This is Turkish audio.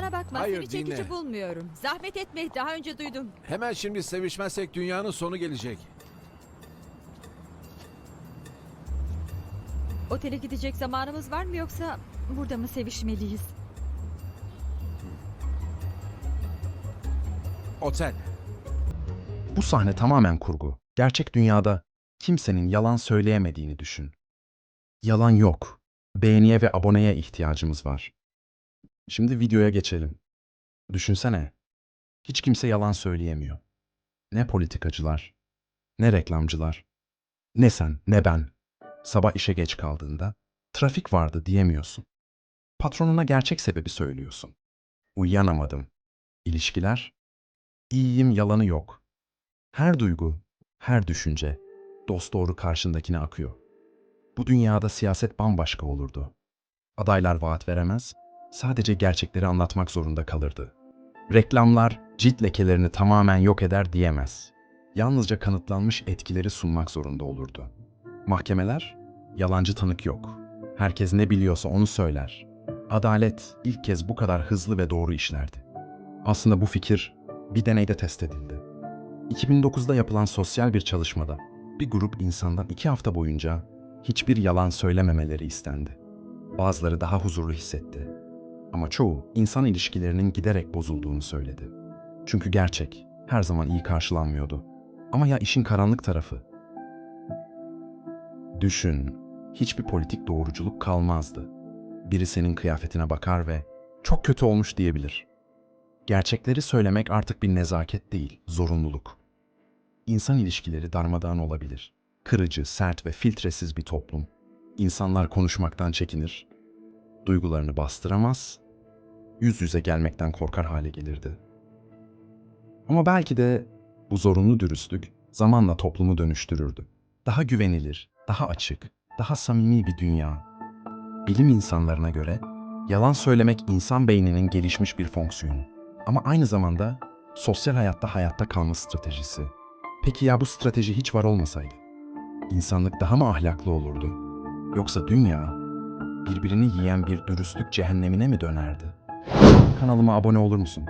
Bana bakma Hayır, seni çekici dinle. bulmuyorum. Zahmet etme daha önce duydum. Hemen şimdi sevişmezsek dünyanın sonu gelecek. Otele gidecek zamanımız var mı yoksa burada mı sevişmeliyiz? Otel. Bu sahne tamamen kurgu. Gerçek dünyada kimsenin yalan söyleyemediğini düşün. Yalan yok. Beğeniye ve aboneye ihtiyacımız var. Şimdi videoya geçelim. Düşünsene. Hiç kimse yalan söyleyemiyor. Ne politikacılar, ne reklamcılar, ne sen, ne ben. Sabah işe geç kaldığında trafik vardı diyemiyorsun. Patronuna gerçek sebebi söylüyorsun. Uyuyanamadım. İlişkiler, iyiyim yalanı yok. Her duygu, her düşünce dosdoğru karşındakine akıyor. Bu dünyada siyaset bambaşka olurdu. Adaylar vaat veremez, sadece gerçekleri anlatmak zorunda kalırdı. Reklamlar cilt lekelerini tamamen yok eder diyemez. Yalnızca kanıtlanmış etkileri sunmak zorunda olurdu. Mahkemeler, yalancı tanık yok. Herkes ne biliyorsa onu söyler. Adalet ilk kez bu kadar hızlı ve doğru işlerdi. Aslında bu fikir bir deneyde test edildi. 2009'da yapılan sosyal bir çalışmada bir grup insandan iki hafta boyunca hiçbir yalan söylememeleri istendi. Bazıları daha huzurlu hissetti. Ama çoğu insan ilişkilerinin giderek bozulduğunu söyledi. Çünkü gerçek her zaman iyi karşılanmıyordu. Ama ya işin karanlık tarafı? Düşün, hiçbir politik doğruculuk kalmazdı. Biri senin kıyafetine bakar ve çok kötü olmuş diyebilir. Gerçekleri söylemek artık bir nezaket değil, zorunluluk. İnsan ilişkileri darmadağın olabilir. Kırıcı, sert ve filtresiz bir toplum. İnsanlar konuşmaktan çekinir, duygularını bastıramaz, yüz yüze gelmekten korkar hale gelirdi. Ama belki de bu zorunlu dürüstlük zamanla toplumu dönüştürürdü. Daha güvenilir, daha açık, daha samimi bir dünya. Bilim insanlarına göre yalan söylemek insan beyninin gelişmiş bir fonksiyonu. Ama aynı zamanda sosyal hayatta hayatta kalma stratejisi. Peki ya bu strateji hiç var olmasaydı? İnsanlık daha mı ahlaklı olurdu? Yoksa dünya birbirini yiyen bir dürüstlük cehennemine mi dönerdi? Kanalıma abone olur musun?